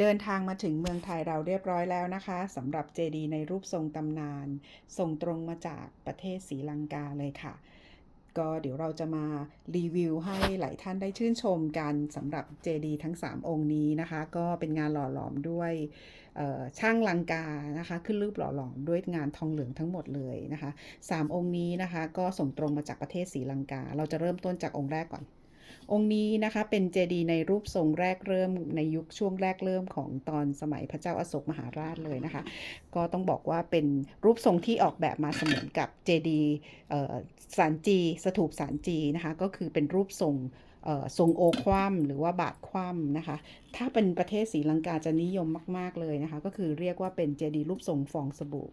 เดินทางมาถึงเมืองไทยเราเรียบร้อยแล้วนะคะสำหรับเจดีย์ในรูปทรงตำนานส่งตรงมาจากประเทศศรีลังกาเลยค่ะ ก็เดี๋ยวเราจะมารีวิวให้หลายท่านได้ชื่นชมกันสำหรับเจดีย์ทั้ง 3 องค์นี้นะคะ ก็เป็นงานหล่อหลอมด้วยช่างลังกานะคะ ขึ้นรูปหล่อหลอมด้วยงานทองเหลืองทั้งหมดเลยนะคะสามองค์นี้นะคะ ก็ส่งตรงมาจากประเทศศรีลังกา เราจะเริ่มต้นจากองค์แรกก่อน องค์นี้นะคะเป็นเจดีย์ในรูปทรงแรกเริ่มในยุคช่วงแรกเริ่มของตอนสมัยพระเจ้าอโศกมหาราชเลยนะคะ ก็ต้องบอกว่าเป็นรูปทรงที่ออกแบบมาเสมือนกับเจดีย์สารจีสถูปสารจีนะคะก็คือเป็นรูปทรงทรงโอคว่ำหรือว่าบาทคว่ำนะคะ ถ้าเป็นประเทศศรีลังกาจะนิยมมาก ๆ เลยนะคะ ก็คือเรียกว่าเป็นเจดีย์รูปทรงฟองสบู่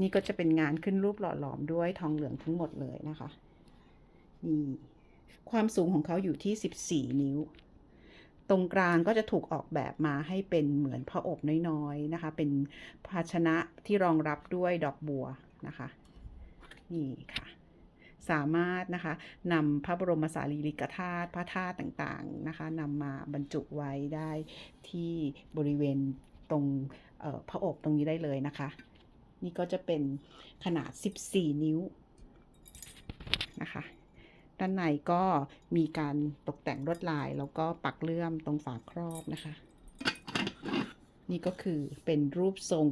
นี่ก็จะเป็นงานขึ้นรูปหล่อหลอมด้วยทองเหลืองทั้งหมดเลยนะคะ นี่ ความสูงของเขาอยู่ที่ 14 นิ้ว ตรงกลางก็จะถูกออกแบบมาให้เป็นเหมือนพระอบน้อยๆนะคะ เป็นภาชนะที่รองรับด้วยดอกบัวนะคะ นี่ค่ะสามารถนะคะนำพระบรมสารีริกธาตุพระธาตุต่างๆนะคะนำมาบรรจุไว้ได้ที่บริเวณตรงพระอบตรงนี้ได้เลยนะคะ นี่ก็จะเป็นขนาด 14 นิ้วนะคะ ด้านในก็มีการตกแต่งลวดลาย แล้วก็ปักเลื่อมตรงฝาครอบนะคะ นี่ก็คือเป็นรูปทรง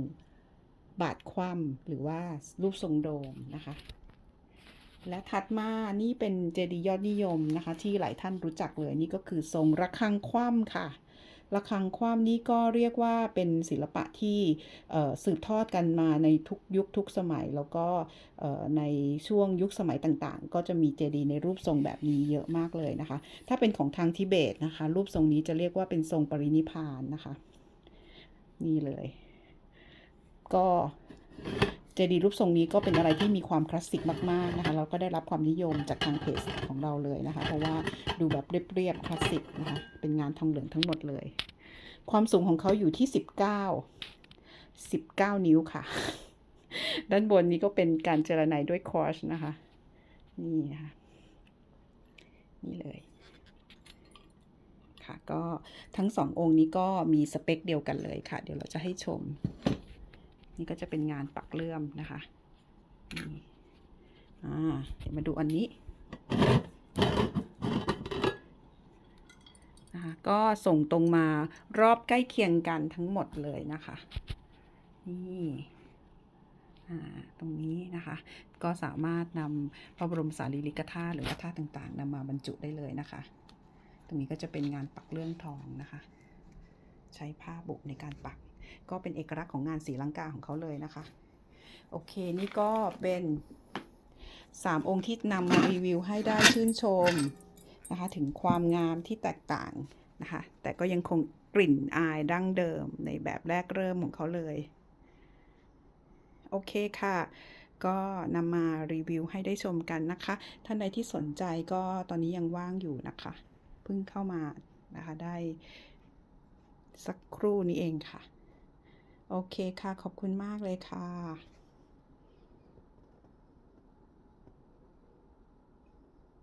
บาดคว่ำหรือว่ารูปทรงโดมนะคะ และถัดมานี่เป็นเจดีย์ยอดนิยมนะคะ ที่หลายท่านรู้จักเลยนี่ก็คือทรงระฆังคว่ำค่ะ ระฆังคว่ำนี่ก็เรียกว่าเป็นศิลปะที่สืบทอดกันมาในทุกยุคทุกสมัย แล้วก็ในช่วงยุคสมัยต่างๆ ก็จะมีเจดีย์ในรูปทรงแบบนี้เยอะมากเลยนะคะ ถ้าเป็นของทางทิเบตนะคะ รูปทรงนี้จะเรียกว่าเป็นทรงปรินิพพานนะคะ นี่เลย ก็เจดีย์รูปทรงนี้ก็เป็นอะไรที่มีความคลาสสิกมากๆนะคะแล้วก็ได้รับความนิยมจากทางเพจของเราเลยนะคะ เพราะว่าดูแบบเรียบๆคลาสสิกนะคะ เป็นงานทองเหลืองทั้งหมดเลย ความสูงของเขาอยู่ที่ 19 19 นิ้วค่ะ ด้านบนนี้ก็เป็นการเจรไนด้วยคอร์ชนะคะ นี่ค่ะ นี่เลย ค่ะ ก็ทั้งสององค์นี้ก็มีสเปคเดียวกันเลยค่ะ เดี๋ยวเราจะให้ชม นี่ก็จะเป็นงานปักเลื่อมนะคะ อ่า เดี๋ยวมาดูอันนี้ นะคะ ก็ส่งตรงมารอบใกล้เคียงกันทั้งหมดเลยนะคะ นี่ตรงนี้นะคะ ก็สามารถนำพระบรมสารีริกธาตุหรือว่าธาตุต่างๆนำมาบรรจุได้เลยนะคะ ตรงนี้ก็จะเป็นงานปักเลื่องทองนะคะ ใช้ผ้าบุในการปัก ก็เป็นเอกลักษณ์ของงานศรีลังกาของเขาเลยนะคะ โอเค นี่ก็เป็นสามองค์ที่นำมารีวิวให้ได้ชื่นชมนะคะ ถึงความงามที่แตกต่าง นะคะ แต่ก็ยังคงกลิ่นอายดั้งเดิมในแบบแรกเริ่มของเขาเลย โอเคค่ะ ก็นำมารีวิวให้ได้ชมกันนะคะ ท่านใดที่สนใจก็ตอนนี้ยังว่างอยู่นะคะ เพิ่งเข้ามานะคะ ได้สักครู่นี้เองค่ะ โอเคค่ะ ขอบคุณมากเลยค่ะ